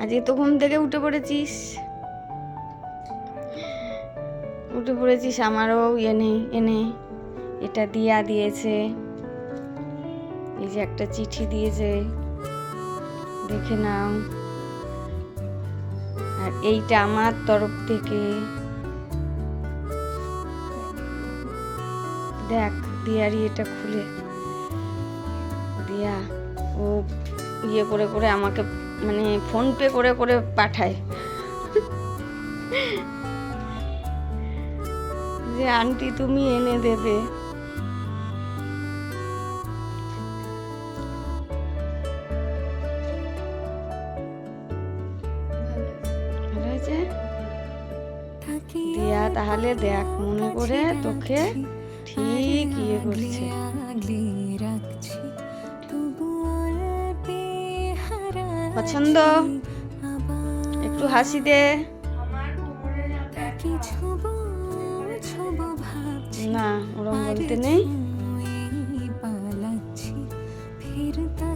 আজকে তো ঘুম থেকে উঠে পড়েছিস। উঠে পড়েছিস আমারও এনে এনে এটা দিয়া দিয়েছে। এই যে একটা চিঠি দিয়েছে। দেখে নাও। আর এইটা আমার তরফ থেকে। দেখ, দিয়ারি এটা খুলে। দিয়া ও ইয়ে করে করে আমাকে মানে ফোন পে করে করে পাঠায়। যে, আন্টি, তুমি এনে দেবে। দিয়া তাহলে দেখ, মনে করে তোকে ঠিক ইয়ে করছে। পছন্দ? একটু হাসি দে। না ওরম বলতে নেই। ফিরতা